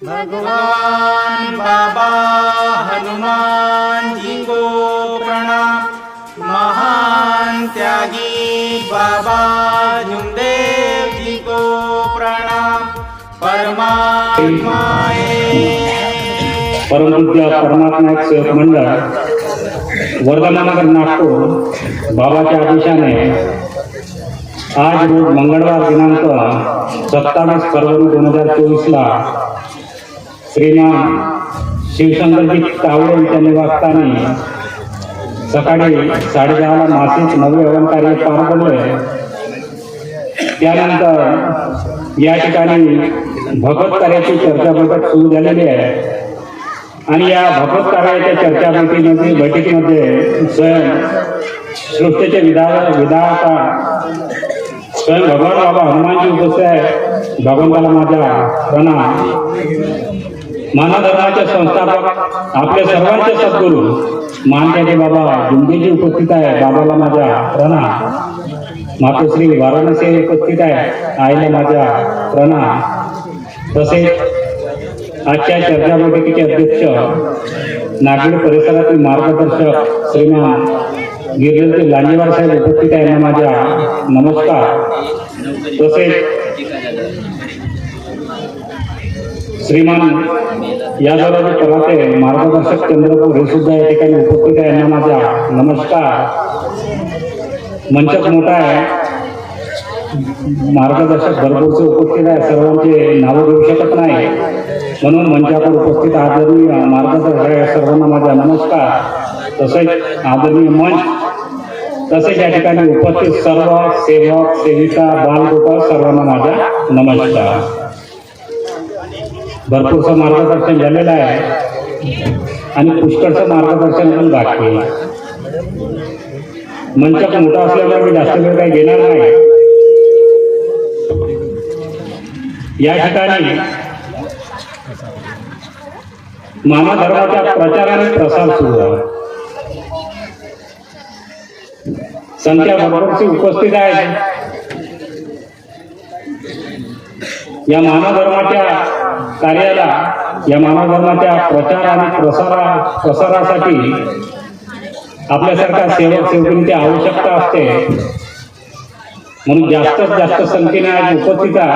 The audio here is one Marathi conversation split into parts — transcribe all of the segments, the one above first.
भगवान बाबा हनुमान जी को प्रणाम। महान त्यागी बाबा झुमदेव जी को प्रणाम। परमात्माए परमपूज्य परमात्मा एक सेवक मंडळ वर्धमानगर नागपूर बाबाच्या आदेशाने आज रोज मंगळवार दिनांक सत्तावीस फरवरी दोन हजार चोवीसला श्रीमान शिवशंकरजी कावळे यांच्या निवासस्थानी सकाळी साडेदहाला मासिक नवे हवन कार्य पार पडलं. त्यानंतर या ठिकाणी भगत कार्याची चर्चा बैठक सुरू झालेली आहे. आणि या भगत कार्याच्या चर्चा बैठकीमध्ये बैठकीमध्ये स्वयं सृष्टीचे विधा विधाता स्वयं भगवान बाबा हनुमानजी उपस्थित आहे भगवंताला माझ्या प्रणाम. मानव संस्थापक आपले सर्वांचे सद्गुरू मानत्याचे बाबा जुंबेजी उपस्थित आहे बाबाला माझ्या प्रणाम मातोश्री वाराणसी उपस्थित आहे आईला माझ्या प्रणाम तसेच आजच्या चर्चा बैठकीचे अध्यक्ष नागपूर परिसरातील मार्गदर्शक श्रीमान गिरलेचे लांजेवार साहेब उपस्थित आहे माझ्या नमस्कार. तसेच श्रीमान यादवराजे पराते मार्गदर्शक चंद्रपूर हे सुद्धा या ठिकाणी उपस्थित आहे. यांना माझा नमस्कार. मंचक मोठा आहे. मार्गदर्शक भरपूरचे उपस्थित आहे सर्वांचे नावं घेऊ शकत नाही. म्हणून मंचावर उपस्थित आदरणीय मार्गदर्शक आहे. सर्वांना माझा नमस्कार. तसेच आदरणीय मंच तसेच या ठिकाणी उपस्थित सर्व सेवक सेविका बालगोपाल सर्वांना माझा नमस्कार. भरपूरसं मार्गदर्शन झालेलं आहे. आणि पुष्कळचं मार्गदर्शन पण बाकी आहे मंचक मोठा असल्यामुळे मी जास्त वेळ काही घेणार नाही. या ठिकाणी मामा धर्माच्या प्रचार आणि प्रसार सुरू आहे संख्या भरपूरची उपस्थित आहे. या मानव धर्माच्या कार्याला या मानव धर्माच्या प्रचार आणि प्रसारा प्रसारासाठी आपल्यासारख्या सेवक सेवकींची आवश्यकता असते. म्हणून जास्तीत जास्त संख्येने आज उपस्थिता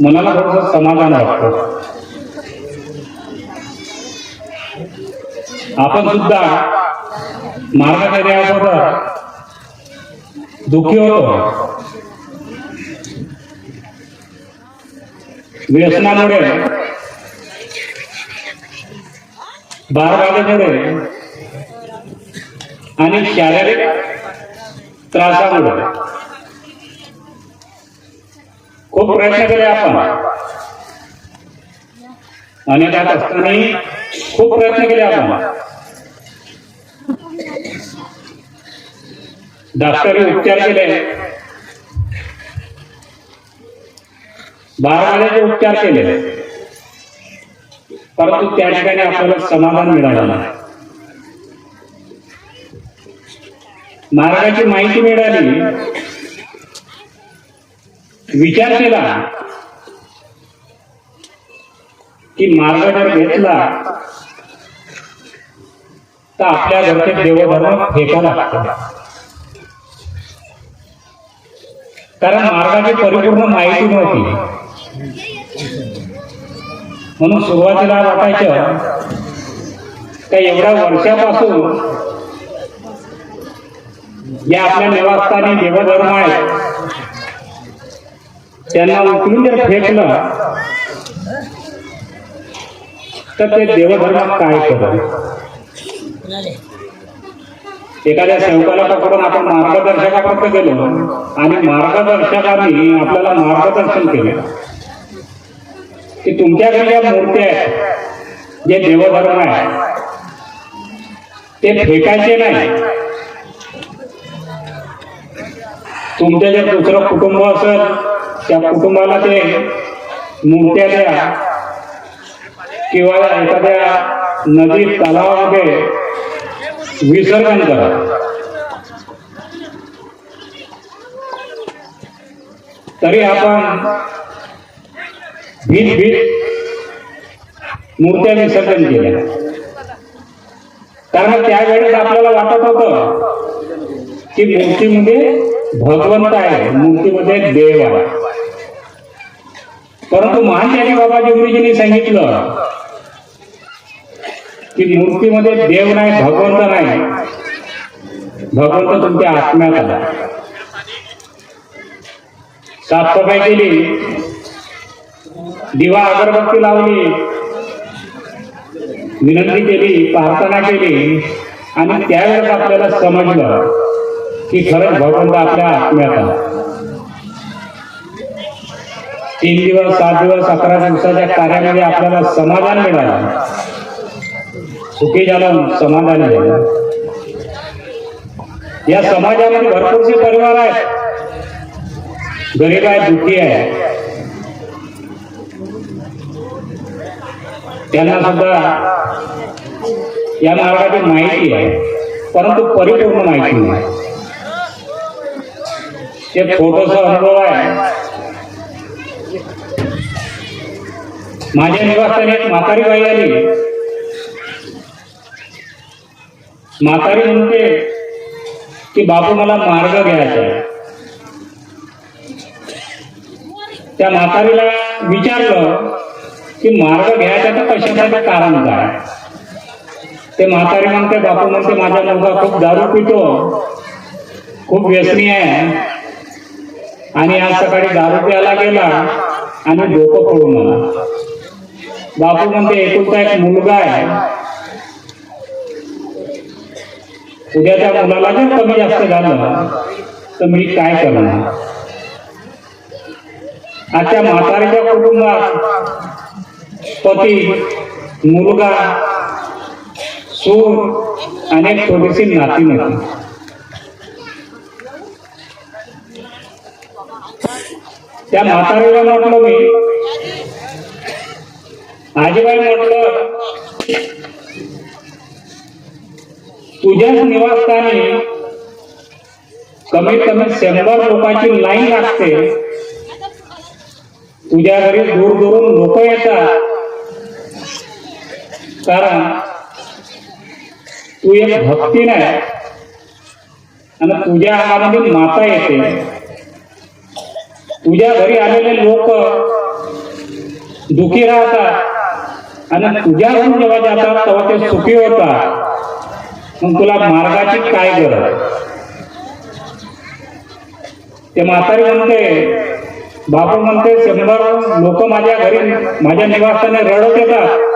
मनाला थोडंसं समाधान वाटतं. आपण सुद्धा मार्गदर्शनाबरोबर दुःखी होतो. व्यसनामुळे. बारबागेमुळे आणि शारीरिक त्रासामुळे. खूप प्रयत्न केले आपण. त्यात असतानाही खूप प्रयत्न केले आपण. डॉक्टरने उपचार केले. बारावाल्याचे उपचार केले परंतु त्या ठिकाणी आपल्याला समाधान मिळालं नाही. मार्गाची माहिती मिळाली. विचार केला की मार्ग जर घेतला तर आपल्या घरचे देवधर्म फेका लागतं कारण मार्गाची परिपूर्ण माहिती नव्हती. म्हणून सुरुवातीला वाटायचं का एवढ्या वर्षापासून या आपल्या निवासस्थानी देवधर्म आहेत त्यांना उचलून जर फेकलं तर ते देवधर्मात काय करत एखाद्या सेवकाला पकडून आपण मार्गदर्शकापर्यंत गेलो आणि मार्गदर्शकाने आपल्याला मार्गदर्शन केलं. की तुमच्याकडे ज्या मूर्त्या आहेत. जे देवधर्म आहे. ते फेकायचे नाही. तुमचं जे दुसरं कुटुंब असेल त्या कुटुंबाला ते मूर्त्या द्या. किंवा एखाद्या नदीत तलावामध्ये विसर्जन करा. तरी आपण भीत भीत मूर्त्या विसर्जन केल्या कारण त्यावेळेस आपल्याला वाटत होतं की मूर्तीमध्ये भगवंत आहे मूर्तीमध्ये देव आहे. परंतु महान बाबाजी बाबा सांगितलं की मूर्तीमध्ये देव नाही भगवंत नाही. भगवंत तुमच्या आत्म्यात आला साफसफाई केली. दिवा अगरबत्ती लावली. विनंती केली प्रार्थना केली. आणि त्यावेळेस आपल्याला समजलं की खरंच भगवंत आपल्या आत्म्यात आला तीन दिवस सात दिवस अकरा दिवसाच्या कार्यामध्ये आपल्याला समाधान मिळालं. सुखी झालं समाधान झालं. या समाजामध्ये भरपूरसे परिवार आहेत. गरीब आहे दुःखी आहे. त्यांना सुद्धा या मार्गाची माहिती आहे. परंतु परिपूर्ण माहिती नाही. ते छोटस अनुभव आहे. माझ्या निवासस्थानी एक म्हातारी बाई आली. म्हातारी म्हणते की बापू मला मार्ग घ्यायचा आहे. त्या म्हातारीला विचारलं की मार्ग घ्यायचा तर कशासाठी कारण काय? ते म्हातारी म्हणते बापू म्हणते माझा मुलगा खूप दारू पितो खूप व्यसनी आहे. आणि आज सकाळी दारू प्यायला गेला आणि डोकं पळून आला. बापू म्हणते एकुलता एक मुलगा आहे. उद्या त्या मुलाला जर कमी जास्त झालं तर मी काय करणार? आजच्या म्हातारीच्या कुटुंबात पती मुलगा सूर अनेक थोडीशी छोटीशी नाती नव्हती त्या म्हातारीला म्हटलं मी आजीबाई म्हटलं तुझ्याच निवासस्थानी कमीत कमी शंभर लोकांची लाईन लागते. तुझ्या घरी दूर दूरून लोक येतात. कारण तू एक भक्ती आहे. आणि तुझ्या अंगामध्ये माता येते. तुझ्या घरी आलेले लोक दुखी राहतात. आणि तुझ्या घरून जेव्हा जातात तेव्हा ते सुखी होतात. मग तुला मार्गाची काय गरज? ते म्हातारी म्हणते बापू म्हणते शंभर लोक माझ्या घरी माझ्या निवासाने रडत येतात.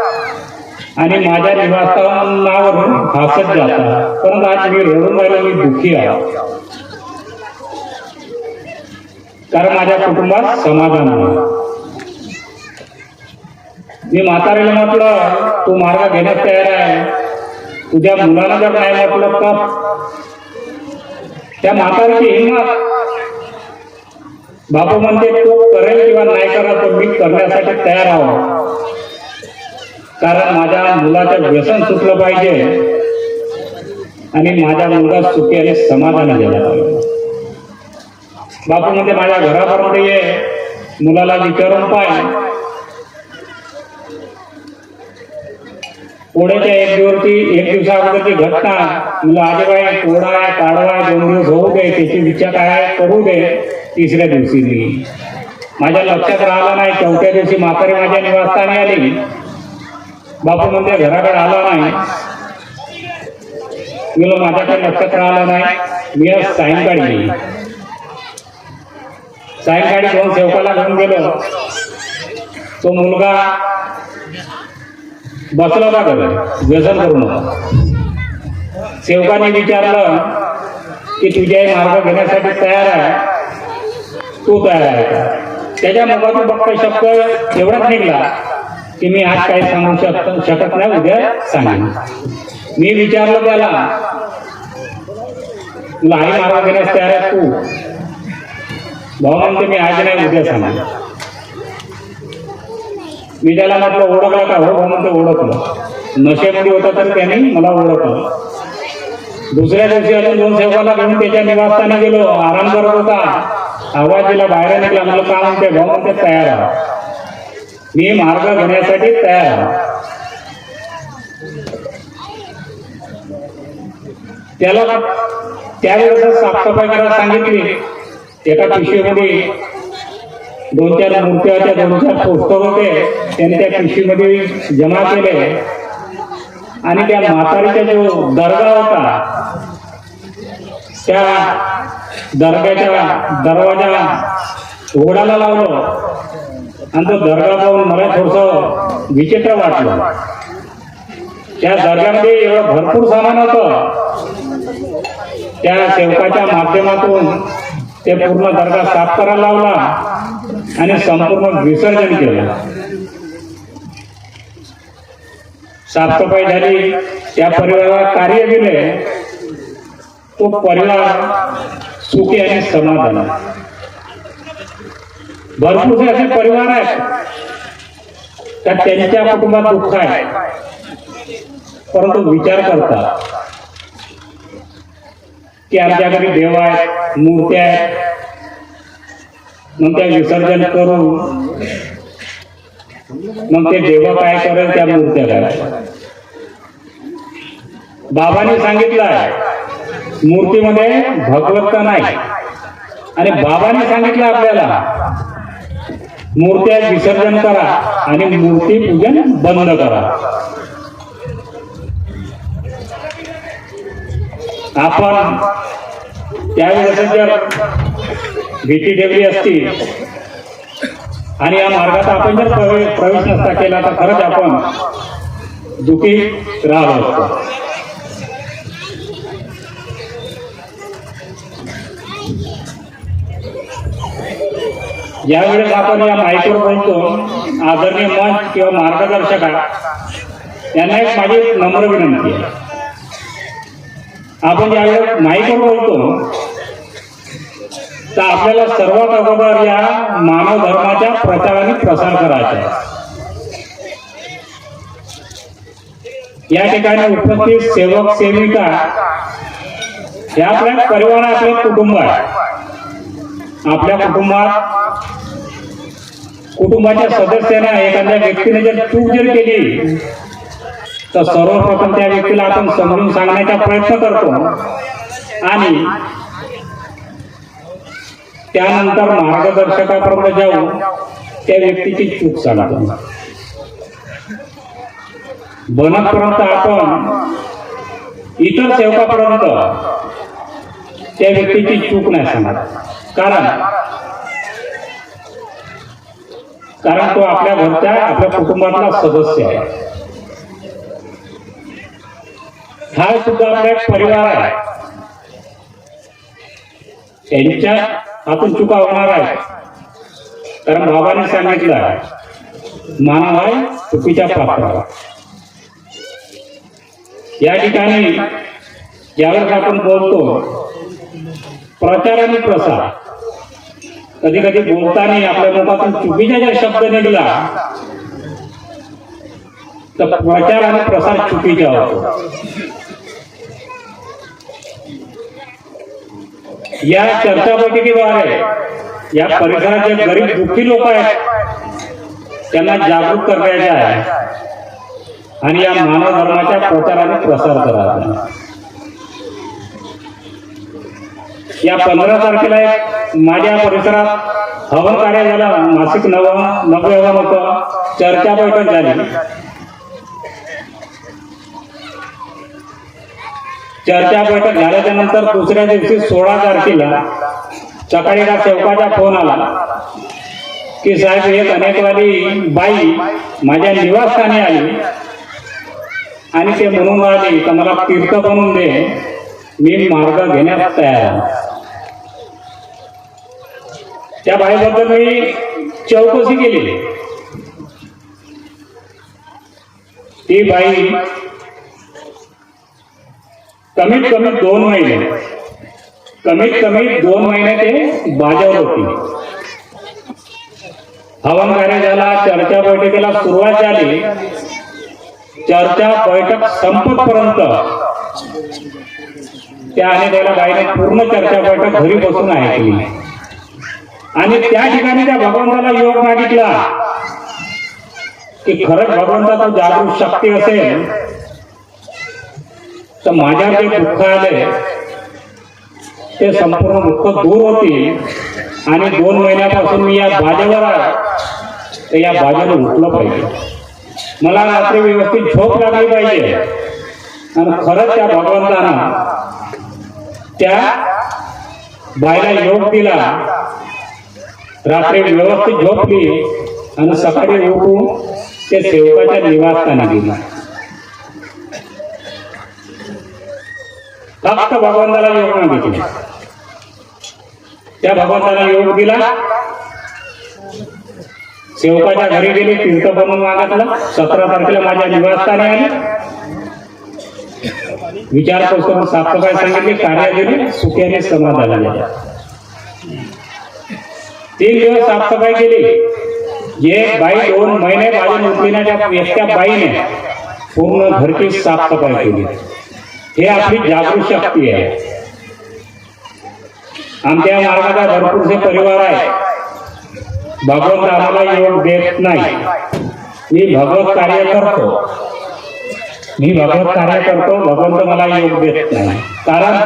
आणि माझ्या निवासस्थानावरून हसत जातात. परंतु आज मी रडून राहिलो मी दुःखी आहे. कारण माझ्या कुटुंबात समाधान आहे. मी म्हातारीला म्हटलं तू मार्ग घेण्यास तयार आहे. तुझ्या मुलाला जर नाही म्हटलं तर त्या म्हातारीची हिंमत बापू म्हणते तो करेल किंवा नाही करा तर मी करण्यासाठी तयार आहोत कारण माझ्या मुलाचं व्यसन सुटलं पाहिजे. आणि माझ्या मुलगा सुखी आणि समाधान झाला पाहिजे. बापू म्हणजे माझ्या घरापर्यंत ये. मुलाला विचारून पाय. पोळ्याच्या एक दिवशी एक दिवसा अगोदरची घटना. मुलं आजोबाई कोडा आहे काढवा आहे दोन दिवस होऊ दे. त्याची विचार काय आहे करू दे. तिसऱ्या दिवशी मी. माझ्या लक्षात राहिला नाही. चौथ्या दिवशी म्हातारी माझ्या निवासस्थानी आली. बापू म्हणजे घराकडे आला नाही. तुला माझ्याकडे लक्षात राहिला नाही. मी आज सायंकाळी सायंकाळी दोन सेवकाला घेऊन गेलो. तो मुलगा बसला होता घरी व्यसन करून. सेवकाने विचारलं की तुझ्या मार्ग घेण्यासाठी तयार आहे? तू तयार आहे का? त्याच्या मुखातून फक्त शब्द एवढाच निघला. की मी आज काही सांगू शकत शकत नाही उद्या सांगेन. मी विचारलं त्याला तुला मारा घेण्यास तयार आहे तू. भाऊ म्हणते मी आज नाही उद्या सांगेन. मी त्याला म्हटलं ओळखला का हो? भाऊ म्हणते ओळखलं. नशेमध्ये होता तर त्याने मला ओळखलं. दुसऱ्या दिवशी अजून दोन सेवकाला घेऊन त्याच्या निवासस्थानी गेलो. आराम करत होता. आवाज दिला बाहेर निघला. मला का म्हणते भाऊ म्हणते तयार आहे. मी मार्ग घेण्यासाठी तयार आहे. त्याला त्यावेळेस साफसफाई करायला सांगितली एका पिशवीमध्ये दोन चार मूर्त्या दोन चार पोस्टर होते त्यांनी त्या पिशवीमध्ये जमा केले. आणि त्या म्हातारीचा जो दर्गा होता त्या दर्ग्याच्या दरवाजा उघडायला लावलं. आणि तो दर्गा पाहून मला थोडस विचित्र वाटलं. त्या दर्ग्यामध्ये एवढं भरपूर सामान होत. त्या सेवकाच्या माध्यमातून ते पूर्ण दर्गा साफ करायला लावला आणि संपूर्ण विसर्जन केलं. साफसफाई झाली. त्या परिवाराला कार्य दिले. तो परिवार सुखी आणि समाधान. भरपूरसे असे परिवार आहेत. का त्यांच्या कुटुंबात दुःख आहे. परंतु विचार करतात की आमच्या घरी देव आहेत मूर्त्या आहेत. मग त्या विसर्जन करून मग ते देव काय करेल त्या मूर्त्या काय बाबांनी सांगितलं आहे मूर्तीमध्ये भगवत नाही. आणि बाबांनी सांगितलं आपल्याला मूर्त्या विसर्जन करा आणि मूर्ती पूजन बंद करा. आपण त्यावेळेस जर भीती ठेवली असती. आणि या मार्गात आपण जर प्रवेश प्रवेश नसता केला तर खरंच आपण दुखी राहत असतो. यावेळेस आपण या माहितीवर बोलतो आदरणीय मंच किंवा मार्गदर्शक यांना एक माझी नम्र विनंती आहे. आपण ज्यावेळेस माहितीवर बोलतो तर आपल्याला सर्वात अगोदर या मानव धर्माच्या प्रचार आणि प्रसार करायचा आहे. या ठिकाणी उपस्थित सेवक सेविका हे आपल्या परिवार आपले कुटुंब आहे. आपल्या कुटुंबात कुटुंबाच्या सदस्याने एखाद्या व्यक्तीने जर चूक जर केली तर सर्वप्रथम त्या व्यक्तीला आपण समजून सांगण्याचा प्रयत्न करतो. आणि त्यानंतर मार्गदर्शकापर्यंत जाऊन त्या व्यक्तीची चूक सांगतो. बनतपर्यंत आपण इतर सेवकापर्यंत त्या व्यक्तीची चूक नाही सांगत. कारण कारण तो आपल्या घरच्या आपल्या कुटुंबातला सदस्य आहे. हा सुद्धा आपला एक परिवार आहे. त्यांच्या आपण चुका होणार आहे. कारण भावाने सांगितलं आहे मानव आहे चुकीच्या पात्राला या ठिकाणी ज्यावेळेस आपण बोलतो प्रचार आणि प्रसार. कधी कधी बोलताना आपल्या मुखातून चुकीचा जर शब्द निघला तर प्रचार आणि प्रसार चुकीचा होतो. या चर्चा बैठकीद्वारे या परिसरात जे गरीब दुःखी लोक आहेत त्यांना जागरूक करायचे आहे. आणि या मानव धर्माच्या प्रचार प्रसार करायचा या पंधरा तारखेला एक माझ्या परिसरात हवन कार्य झालं. मासिक नव नवयवन होतं चर्चा बैठक झाली. चर्चा बैठक झाल्याच्यानंतर दुसऱ्या दिवशी सोळा तारखेला सकाळी एका सेवकाचा फोन आला. की साहेब एक अनेकवादी बाई माझ्या निवासस्थानी आली. आणि ते म्हणून आली तर मला तीर्थ बनवून दे. मी मार्ग घेण्यास तयार आहे. त्या बाईबद्दल मी चौकशी केली ती बाई कमीत कमी दोन महिने कमीत कमी दोन महिने ते बाजावर होती. हवन कार्य झाला चर्चा बैठकीला सुरुवात झाली. चर्चा बैठक संपतपर्यंत त्या आणि त्याला बाईने पूर्ण चर्चा बैठक घरी बसून ऐकली. आणि त्या ठिकाणी त्या भगवंताला योग मागितला. की खरंच भगवंताचा जागृत शक्ती असेल तर माझ्या जे दुःख आले ते संपूर्ण दुःख दूर होतील. आणि दोन महिन्यापासून मी या बाजेवर आहे. या बाजेवर उठलं पाहिजे. मला रात्री व्यवस्थित झोप लागली पाहिजे. आणि खरंच त्या भगवंतानं त्या बायला योग दिला. रात्री व्यवस्थित झोपली आणि सकाळी उठून ते सेवकाच्या निवासस्थानी गेला. फक्त भगवंताला योग मागितले त्या भगवंताला योग दिला. सेवकाच्या घरी गेली तीर्थ बनवून मागितलं. सतरा तारखेला माझ्या निवासस्थानी आली. विचार करून साफसफाई सांगितली कार्य दिली सुख्याने समाधान झाले. तीन दिवस साफसफाई केली. एक बाई दोन महिने बाजून उठविण्याच्या एकट्या बाईने पूर्ण घरची साफसफाई केली. हे आपली जागृत शक्ती आहे. आमच्या मार्गाचा भरपूरसे परिवार आहे. भगवंत आम्हाला योग देत नाही. मी भगवत कार्य करतो. मी भगवत कार्य करतो भगवंत मला योग देत नाही. कारण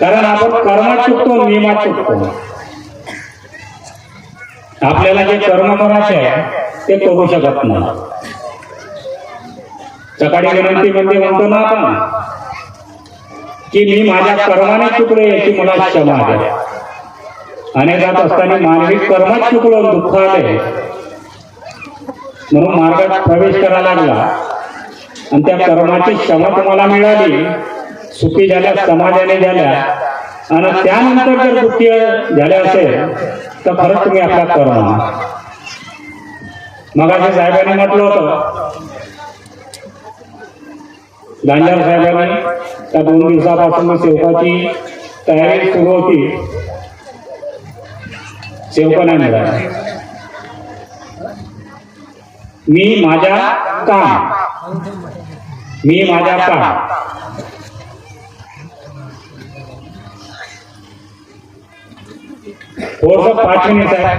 कारण आपण कर्मात चुकतो नियमात चुकतो. आपल्याला जे कर्म करायचे आहे ते करू शकत नाही. सकाळी विनंतीमध्ये म्हणजे म्हणतो ना आपण की मी माझ्या कर्माने चुकलो याची मला क्षमा द्या अनेकात असताना मानवी कर्मात चुकलो दुःख आले म्हणून मार्गात प्रवेश करायला लागला. आणि त्या कर्माची क्षमा तुम्हाला मिळाली. सुखी झाल्या समाधानी झाल्या आणि त्यानंतर जर दुःखी झाले असेल तर खरंच तुम्ही आपला कर्म मगाशी साहेबांनी म्हटलं होतं गांजार साहेबांनी त्या दोन दिवसापासून सेवकाची तयारी सुरू होती. सेवका नाही मिळाला मी माझ्या काम मी माझ्या काम. थोडस पाच मिनिट आहे.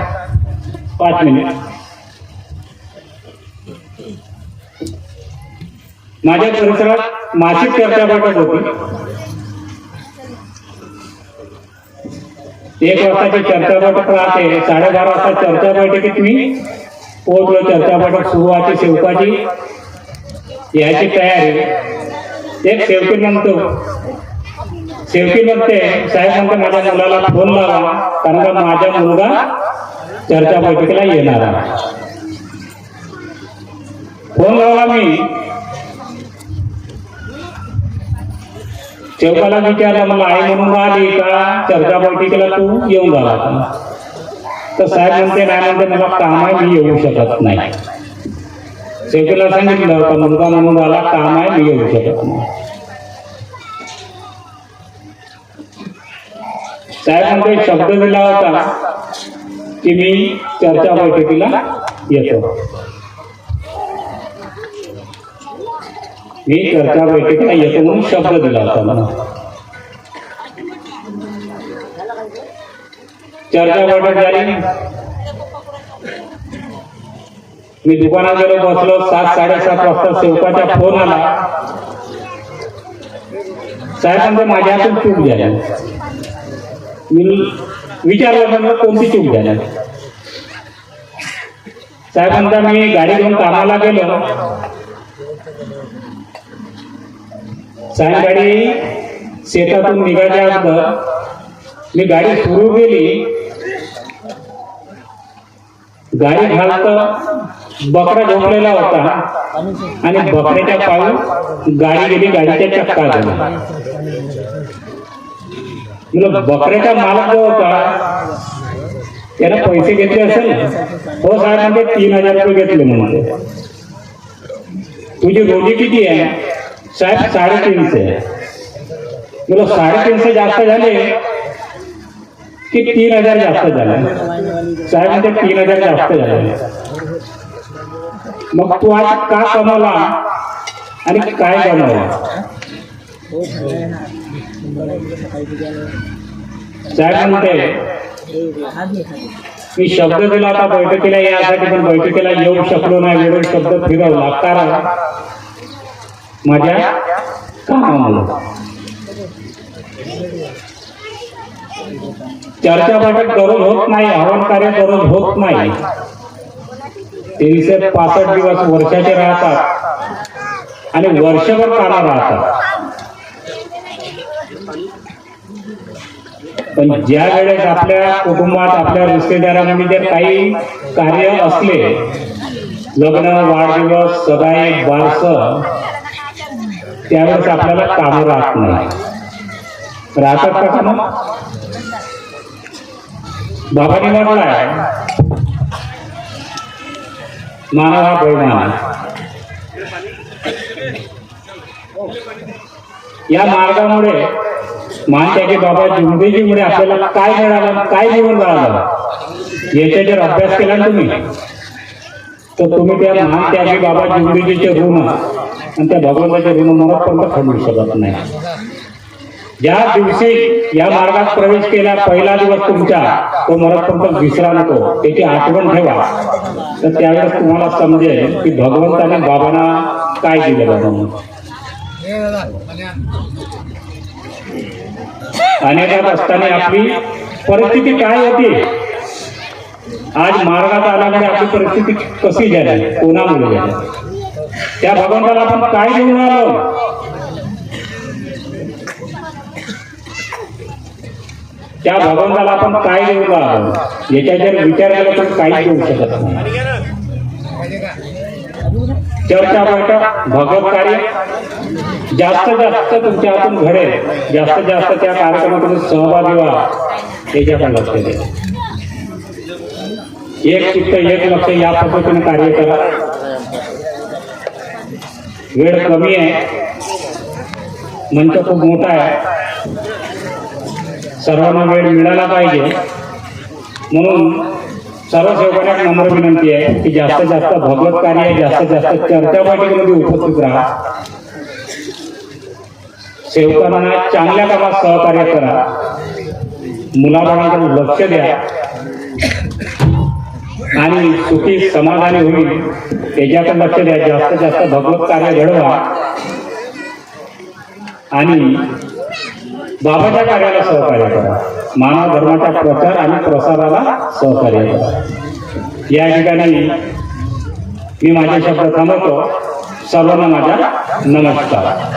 पाच मिनिट. माझ्या परिसरात मासिक चर्चा बैठक होती. एक वाजताची चर्चा बैठक राहते. साडेबारा वाजता चर्चा बैठकीत मी पोहोचलो चर्चा बैठक सुरू व्हायची सेवकाची याची तयारी. एक सेवकी म्हणतो शेवटी मग ते साहेब म्हणतात माझ्या मुलाला फोन लावा कारण का माझा मुलगा चर्चा बैठकीला येणार फोन लावला मी. शेवकाला विचारलं मला आई म्हणून आली का? चर्चा बैठकीला तू येऊन झाला तर साहेब म्हणते नाही म्हणते मला काम आहे मी येऊ शकत नाही. शेवटीला सांगितलं का मुलगा म्हणून आला काम आहे मी येऊ शकत नाही. साहेब एक शब्द दिला होता की मी चर्चा बैठकीला येतो. मी चर्चा बैठकीला येतो म्हणून शब्द दिला होता मला चर्चा बैठक झाली. मी दुकानात गेलो बसलो सात साडेसात वाजता सेवकाचा फोन आला. साहेबांचं माझ्या हातून चूक झाली. विचारलं म्हणलं कोणती चूक झाली? साहेब म्हणता मी गाडी घेऊन कामाला गेलो. सायंकाळी शेतातून निघायच्या अगोदर. मी गाडी सुरू केली. गाडी घालत बकरा झोपलेला होता. आणि बकऱ्याच्या पाऊल गाडी गेली गाडीच्या चक्का झाला बकऱ्याचा मालक जो होता त्यानं पैसे घेतले असेल? हो साहेब म्हणते तीन हजार रुपये घेतले म्हणते तुझी रोजी किती आहे? साहेब साडेतीनशे. म्हणलं साडेतीनशे जास्त झाले की तीन हजार जास्त झाले. साहेब म्हणते तीन हजार जास्त झाले. मग तू आज का कमवला? आणि काय बनवला? साहेब म्हणते मी शब्द दिला आता बैठकीला यासाठी पण बैठकीला येऊ शकलो नाही वेळेवर शब्द फिरवला कारण माझ्या कामामुळे. चर्चा बैठक दररोज होत नाही आव्हान कार्य दररोज होत नाही. तीनशे पासष्ट दिवस वर्षाचे राहतात आणि वर्षभर कामं राहतात. पण ज्या वेळेस आपल्या कुटुंबात आपल्या रिश्तेदारांमध्ये जर काही कार्य असले लग्न वाढदिवस सदाई बारस त्यावेळेस आपल्याला कामं राहत नाही. राहतात का कामं? बाबांनी म्हटलाय मानव हा बैमान या मार्गामुळे मान त्याचे बाबा जिंदगीमुळे आपल्याला काय मिळालं काय जीवन मिळालं? याचा जर अभ्यास केला ना तुम्ही? तर तुम्ही त्या मान त्याचे बाबा जिंदगीचे ऋण आणि त्या भगवंताचे ऋण मनापर्यंत खंडू शकत नाही. ज्या दिवशी या मार्गात प्रवेश केला पहिला दिवस तुमचा तो मनापर्यंत विसरा नको. त्याची आठवण ठेवा. तर त्यावेळेस तुम्हाला समजेल की भगवंताने बाबांना काय दिलं म्हणून? अनेकात असताना आपली परिस्थिती काय होती? आज मार्गात आल्यामुळे आपली परिस्थिती कशी झाली? कोणामुळे झाली? त्या भगवंताला आपण काय घेऊन आलो? त्या भगवंताला आपण काय देऊ आलो? याच्या जर विचार केला तर काही देऊ शकत नाही. चर्चा बैठक भगवत कार्य जास्त जास्त तुमच्या हातून घडेल जास्त जास्त त्या कार्यक्रमातून सहभागी व्हा. त्याच्याकडे लक्ष द्या एक चित्त एक लक्ष या पद्धतीने कार्य करा. वेळ कमी आहे. मंच खूप मोठा आहे. सर्वांना वेळ मिळाला पाहिजे. म्हणून सर्व सेवकांना नम्र विनंती आहे की जास्तीत जास्त भगवत कार्य जास्तीत जास्त चर्चा बैठकीमध्ये उपस्थित राहा. सेवकांना चांगल्या कामात सहकार्य करा. मुलाबाळांकडे लक्ष द्या. आणि सुखी समाधानी होईल त्याच्याकडे लक्ष द्या. जास्तीत जास्त भगवत कार्य घडवा. आणि बाबाच्या कार्याला सहकार्य करा. मानव धर्माचा प्रचार आणि प्रसाराला सहकार्य करा. या ठिकाणी मी माझ्या शब्द थांबवतो. सर्वांना माझा नमस्कार.